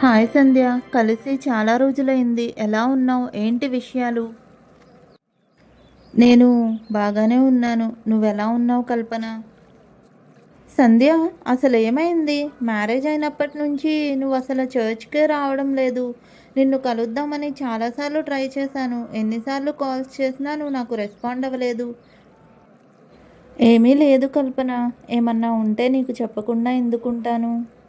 Hi సంధ్య కలిసి చాలా రోజులైంది. ఎలా ఉన్నావు? ఏంటి విషయాలు? నేను బాగానే ఉన్నాను. నువ్వెలా ఉన్నావు కల్పన? సంధ్య అసలు ఏమైంది? మ్యారేజ్ అయినప్పటి నుంచి నువ్వు అసలు చర్చ్కే రావడం లేదు. నిన్ను కలుద్దామని చాలాసార్లు ట్రై చేశాను. ఎన్నిసార్లు కాల్స్ చేసినా నువ్వు నాకు రెస్పాండ్ అవ్వలేదు. ఏమీ లేదు కల్పన. ఏమన్నా ఉంటే నీకు చెప్పకుండా ఎందుకుంటాను?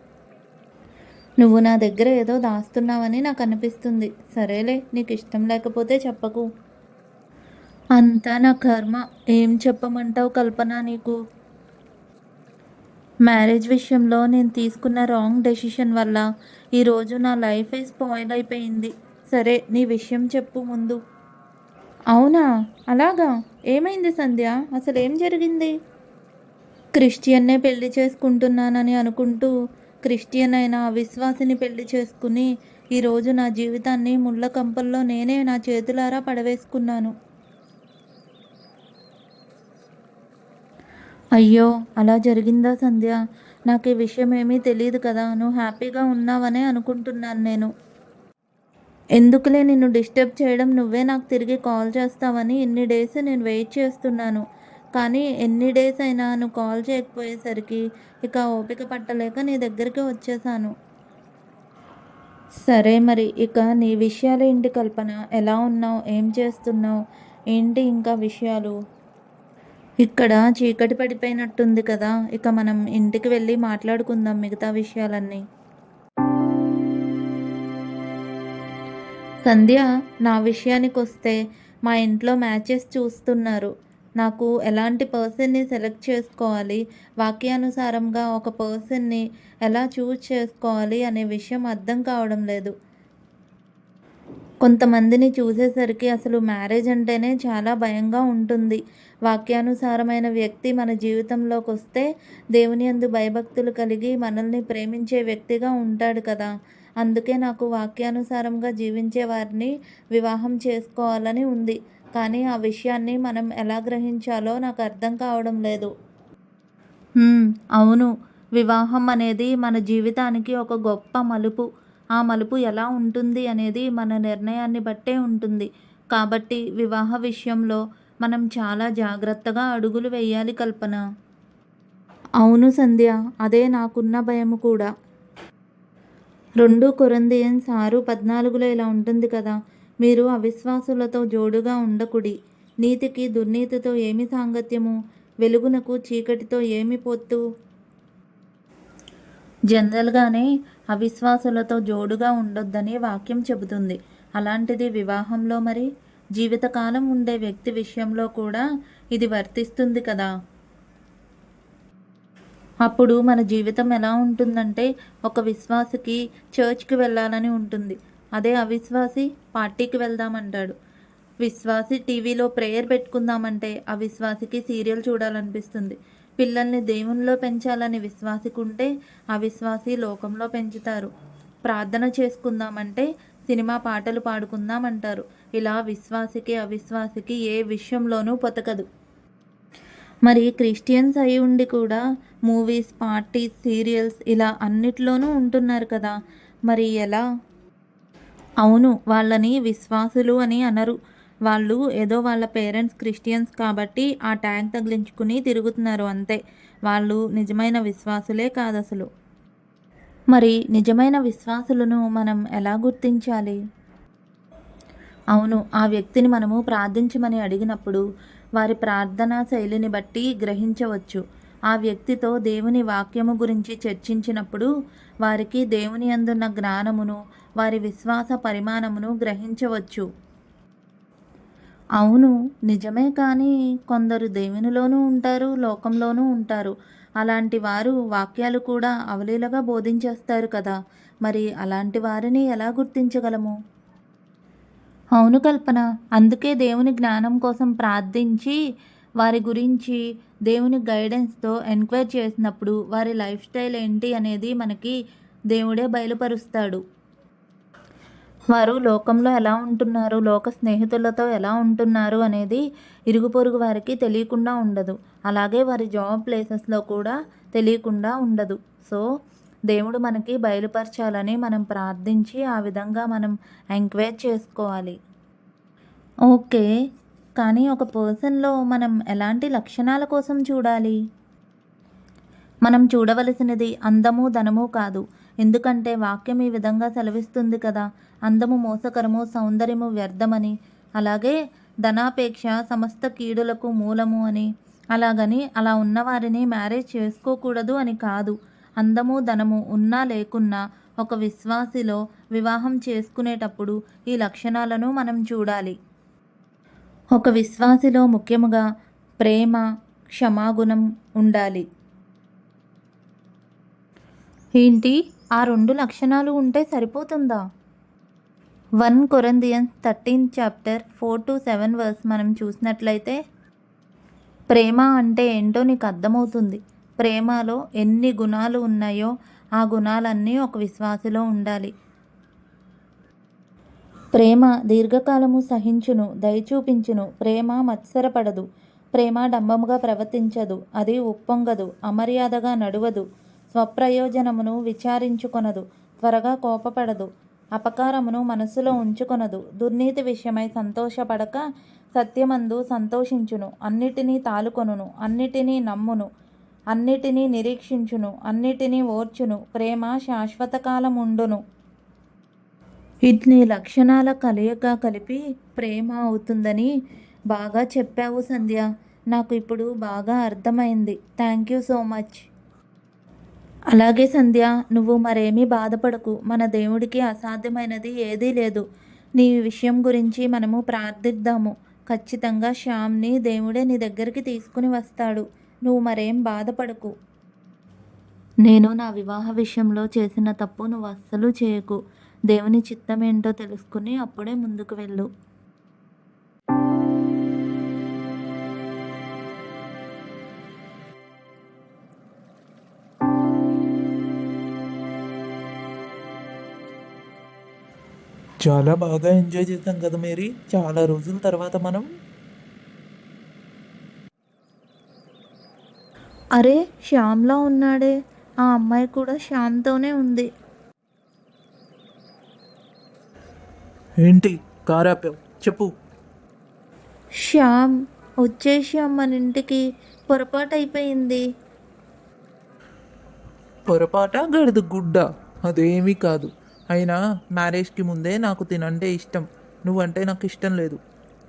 నువ్వు నా దగ్గర ఏదో దాస్తున్నావని నాకు అనిపిస్తుంది సరేలే నీకు ఇష్టం లేకపోతే చెప్పకు. అంతా నా కర్మ. ఏం చెప్పమంటావు కల్పన నీకు? మ్యారేజ్ విషయంలో నేను తీసుకున్న రాంగ్ డెసిషన్ వల్ల ఈరోజు నా లైఫే స్పాయిల్ అయిపోయింది. సరే నీ విషయం చెప్పు ముందు. అవునా? అలాగా? ఏమైంది సంధ్య? అసలు ఏం జరిగింది? క్రిస్టియన్నే పెళ్ళి చేసుకుంటున్నానని అనుకుంటూ క్రిస్టియన్ అయిన అవిశ్వాసిని పెళ్ళి చేసుకుని ఈరోజు నా జీవితాన్ని ముళ్ళ కంపల్లో నేనే నా చేతులారా పడవేసుకున్నాను. అయ్యో అలా జరిగిందా సంధ్య? నాకు ఈ విషయం ఏమీ తెలియదు కదా నువ్వు హ్యాపీగా ఉన్నావనే అనుకుంటున్నాను నేను. ఎందుకులే నిన్ను డిస్టర్బ్ చేయడం? నువ్వే నాకు తిరిగి కాల్ చేస్తావని ఇన్ని డేస్ నేను వెయిట్ చేస్తున్నాను. కానీ ఎన్ని డేస్ అయినా నువ్వు కాల్ చేయకపోయేసరికి ఇక ఓపిక పట్టలేక నీ దగ్గరికి వచ్చేసాను. సరే మరి ఇక నీ విషయాలు ఏంటి కల్పన ఎలా ఉన్నావు ఏం చేస్తున్నావు ఏంటి ఇంకా విషయాలు? ఇక్కడ చీకటి పడిపోయినట్టుంది కదా ఇక మనం ఇంటికి వెళ్ళి మాట్లాడుకుందాం మిగతా విషయాలన్నీ. సంధ్య నా విషయానికి వస్తే మా ఇంట్లో మ్యాచెస్ చూస్తున్నారు. నాకు ఎలాంటి పర్సన్ని సెలెక్ట్ చేసుకోవాలి? వాక్యానుసారంగా ఒక పర్సన్ని ఎలా చూజ్ చేసుకోవాలి అనే విషయం అర్థం కావడం లేదు. కొంతమందిని చూసేసరికి అసలు మ్యారేజ్ అంటేనే చాలా భయంగా ఉంటుంది. వాక్యానుసారమైన వ్యక్తి మన జీవితంలోకి వస్తే దేవుని అందు భయభక్తులు కలిగి మనల్ని ప్రేమించే వ్యక్తిగా ఉంటాడు కదా. అందుకే నాకు వాక్యానుసారంగా జీవించే వారిని వివాహం చేసుకోవాలని ఉంది. కానీ ఆ విషయాన్ని మనం ఎలా గ్రహించాలో నాకు అర్థం కావడం లేదు. అవును. వివాహం అనేది మన జీవితానికి ఒక గొప్ప మలుపు. ఆ మలుపు ఎలా ఉంటుంది అనేది మన నిర్ణయాన్ని బట్టే ఉంటుంది. కాబట్టి వివాహ విషయంలో మనం చాలా జాగ్రత్తగా అడుగులు వేయాలి కల్పన. అవును సంధ్య అదే నాకున్న భయము కూడా. రెండు కొరందియన్స్ ఆరు పద్నాలుగులో ఇలా ఉంటుంది కదా. మీరు అవిశ్వాసులతో జోడుగా ఉండకుడి. నీతికి దుర్నీతితో ఏమి సాంగత్యము? వెలుగునకు చీకటితో ఏమి పొత్తు? జనరల్గానే అవిశ్వాసులతో జోడుగా ఉండొద్దని వాక్యం చెబుతుంది. అలాంటిది వివాహంలో మరి? జీవితకాలం ఉండే వ్యక్తి విషయంలో కూడా ఇది వర్తిస్తుంది కదా? అప్పుడు మన జీవితం ఎలా ఉంటుందంటే ఒక విశ్వాసికి చర్చ్కి వెళ్ళాలని ఉంటుంది. అదే అవిశ్వాసి పార్టీకి వెళ్దామంటాడు. విశ్వాసి టీవీలో ప్రేయర్ పెట్టుకుందామంటే అవిశ్వాసికి సీరియల్ చూడాలనిపిస్తుంది. పిల్లల్ని దేవునిలో పెంచాలని విశ్వాసికుంటే అవిశ్వాసి లోకంలో పెంచుతారు. ప్రార్థన చేసుకుందామంటే సినిమా పాటలు పాడుకుందామంటారు. ఇలా విశ్వాసికి అవిశ్వాసికి ఏ విషయంలోనూ పొతకదు. మరి క్రిస్టియన్స్ అయి ఉండి కూడా మూవీస్ పార్టీస్ సీరియల్స్ ఇలా అన్నిట్లోనూ ఉంటున్నారు కదా. మరి ఎలా? అవును వాళ్ళని విశ్వాసులు అని అనరు. వాళ్ళు ఏదో వాళ్ళ పేరెంట్స్ క్రిస్టియన్స్ కాబట్టి ఆ ట్యాగ్ తగిలించుకుని తిరుగుతున్నారు అంతే. వాళ్ళు నిజమైన విశ్వాసులే కాదు అసలు మరి నిజమైన విశ్వాసులను మనం ఎలా గుర్తించాలి? అవును ఆ వ్యక్తిని మనము ప్రార్థించమని అడిగినప్పుడు వారి ప్రార్థనా శైలిని బట్టి గ్రహించవచ్చు. ఆ వ్యక్తితో దేవుని వాక్యము గురించి చర్చించినప్పుడు వారికి దేవుని అందున్న జ్ఞానమును వారి విశ్వాస పరిమాణమును గ్రహించవచ్చు. అవును నిజమే కానీ కొందరు దేవునిలోనూ ఉంటారు లోకంలోనూ ఉంటారు. అలాంటి వారు వాక్యాలు కూడా అవలీలగా బోధించేస్తారు కదా. మరి అలాంటి వారిని ఎలా గుర్తించగలము? అవును కల్పన అందుకే దేవుని జ్ఞానం కోసం ప్రార్థించి వారి గురించి దేవుని గైడెన్స్తో ఎంక్వైర్ చేసినప్పుడు వారి లైఫ్ స్టైల్ ఏంటి అనేది మనకి దేవుడే బయలుపరుస్తాడు. వారు లోకంలో ఎలా ఉంటున్నారు లోక స్నేహితులతో ఎలా ఉంటున్నారు అనేది ఇరుగు పొరుగు వారికి తెలియకుండా ఉండదు. అలాగే వారి జాబ్ ప్లేసెస్లో కూడా తెలియకుండా ఉండదు. సో దేవుడు మనకి బయలుపరచాలని మనం ప్రార్థించి ఆ విధంగా మనం ఎంక్వైర్ చేసుకోవాలి. ఓకే. కానీ ఒక పర్సన్లో మనం ఎలాంటి లక్షణాల కోసం చూడాలి? మనం చూడవలసినది అందము ధనము కాదు. ఎందుకంటే వాక్యం ఈ విధంగా సెలవిస్తుంది కదా అందము మోసకరము సౌందర్యము వ్యర్థమని. అలాగే ధనాపేక్ష సమస్త కీడులకు మూలము అని. అలాగని అలా ఉన్నవారిని మ్యారేజ్ చేసుకోకూడదు అని కాదు. అందము ధనము ఉన్నా లేకున్నా ఒక విశ్వాసిలో వివాహం చేసుకునేటప్పుడు ఈ లక్షణాలను మనం చూడాలి. ఒక విశ్వాసిలో ముఖ్యముగా ప్రేమ క్షమాగుణం ఉండాలి. ఏంటి? ఆ రెండు లక్షణాలు ఉంటే సరిపోతుందా? One Corinthians thirteen chapter four to seven verse మనం చూసినట్లయితే ప్రేమ అంటే ఏంటో నీకు అర్థమవుతుంది. ప్రేమలో ఎన్ని గుణాలు ఉన్నాయో ఆ గుణాలన్నీ ఒక విశ్వాసిలో ఉండాలి. ప్రేమ దీర్ఘకాలము సహించును దయచూపించును ప్రేమ మత్సరపడదు ప్రేమ డంబముగా ప్రవర్తించదు అది ఉప్పొంగదు అమర్యాదగా నడువదు స్వప్రయోజనమును విచారించుకొనదు త్వరగా కోపపడదు అపకారమును మనస్సులో ఉంచుకొనదు దుర్నీతి విషయమై సంతోషపడక సత్యమందు సంతోషించును అన్నిటినీ తాలుకొనును అన్నిటినీ నమ్మును అన్నిటినీ నిరీక్షించును అన్నిటినీ ఓర్చును ప్రేమ శాశ్వత కాలముండును ఇన్ని లక్షణాల కలయిక కలిపి ప్రేమ అవుతుందని బాగా చెప్పావు సంధ్య. నాకు ఇప్పుడు బాగా అర్థమైంది. Thank you so much. అలాగే సంధ్య నువ్వు మరేమీ బాధపడకు. మన దేవుడికి అసాధ్యమైనది ఏదీ లేదు. నీ విషయం గురించి మనము ప్రార్థిద్దాము. ఖచ్చితంగా శ్యామ్ని దేవుడే నీ దగ్గరికి తీసుకుని వస్తాడు. నువ్వు మరేం బాధపడకు. నేను నా వివాహ విషయంలో చేసిన తప్పు నువ్వు అస్సలు చేయకు. దేవుని చిత్తం ఏంటో తెలుసుకుని అప్పుడే ముందుకు వెళ్ళు. చాలా బాగా ఎంజాయ్ చేద్దాం కదా మేరీ? చాలా రోజుల తర్వాత మనం. అరే శ్యామ్లా ఉన్నాడే. ఆ అమ్మాయి కూడా శ్యామ్తోనే ఉంది. ఏంటి కారాపావు చెప్పు. శ్యామ్ వచ్చేసాం మన ఇంటికి పొరపాటు అయిపోయింది. పొరపాట? గడిద గుడ్డ. అదేమీ కాదు. అయినా మ్యారేజ్కి ముందే నాకు తినంటే ఇష్టం. నువ్వంటే నాకు ఇష్టం లేదు.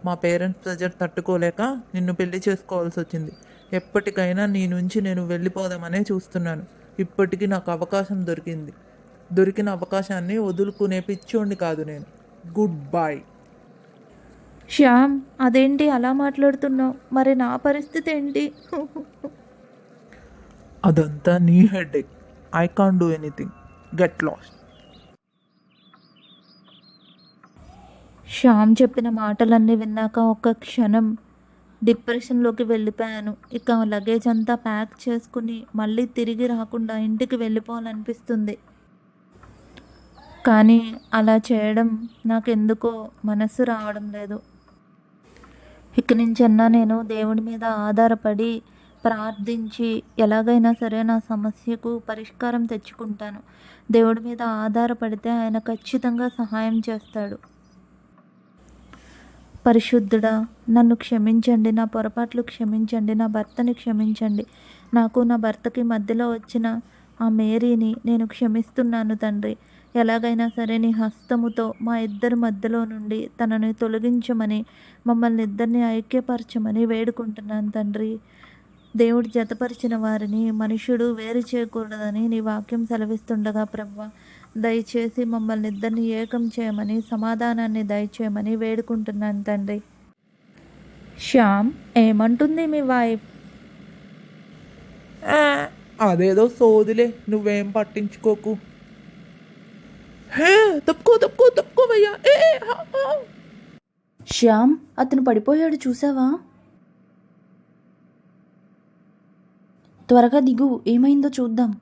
మా పేరెంట్స్ ప్రెజర్ తట్టుకోలేక నిన్ను పెళ్ళి చేసుకోవాల్సి వచ్చింది. ఎప్పటికైనా నీ నుంచి నేను వెళ్ళిపోదామనే చూస్తున్నాను. ఇప్పటికీ నాకు అవకాశం దొరికింది. దొరికిన అవకాశాన్ని వదులుకునే పిచ్చోండి కాదు నేను. గుడ్ బాయ్ శ్యామ్ అదేంటి అలా మాట్లాడుతున్నావు? మరి నా పరిస్థితి ఏంటి? అదంతా నీ head I can do anything get lost Shyam చెప్పిన మాటలన్నీ విన్నాక ఒక క్షణం డిప్రెషన్లోకి వెళ్ళిపోయాను. ఇక లగేజ్ అంతా ప్యాక్ చేసుకుని మళ్ళీ తిరిగి రాకుండా ఇంటికి వెళ్ళిపోవాలనిపిస్తుంది. కానీ అలా చేయడం నాకు ఎందుకో మనస్సు రావడం లేదు. ఇక నుంచన్నా నేను దేవుడి మీద ఆధారపడి ప్రార్థించి ఎలాగైనా సరే నా సమస్యకు పరిష్కారం తెచ్చుకుంటాను. దేవుడి మీద ఆధారపడితే ఆయన ఖచ్చితంగా సహాయం చేస్తాడు. పరిశుద్ధుడా నన్ను క్షమించండి నా పొరపాట్లు క్షమించండి నా భర్తని క్షమించండి. నాకు నా భర్తకి మధ్యలో వచ్చిన ఆ మేరీని నేను క్షమిస్తున్నాను తండ్రి. ఎలాగైనా సరే నీ హస్తముతో మా ఇద్దరి మధ్యలో నుండి తనని తొలగించమని మమ్మల్ని ఇద్దరిని ఐక్యపరచమని వేడుకుంటున్నాను తండ్రి. దేవుడు జతపరిచిన వారిని మనుషుడు వేరు చేయకూడదని నీ వాక్యం సెలవిస్తుండగా ప్రభా దయచేసి మమ్మల్ని ఇద్దరిని ఏకం చేయమని సమాధానాన్ని దయచేయమని వేడుకుంటున్నాను తండ్రి. శ్యామ్ ఏమంటుంది మీ వైఫ్? అదేదో సోదిలే నువ్వేం పట్టించుకోకు. హే తప్పుకో తప్పుకో తప్పుకోవయ్యా ఏ. శ్యామ్ అతను పడిపోయాడు చూసావా త్వరగా దిగు ఏమైందో చూద్దాం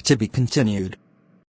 To be continued.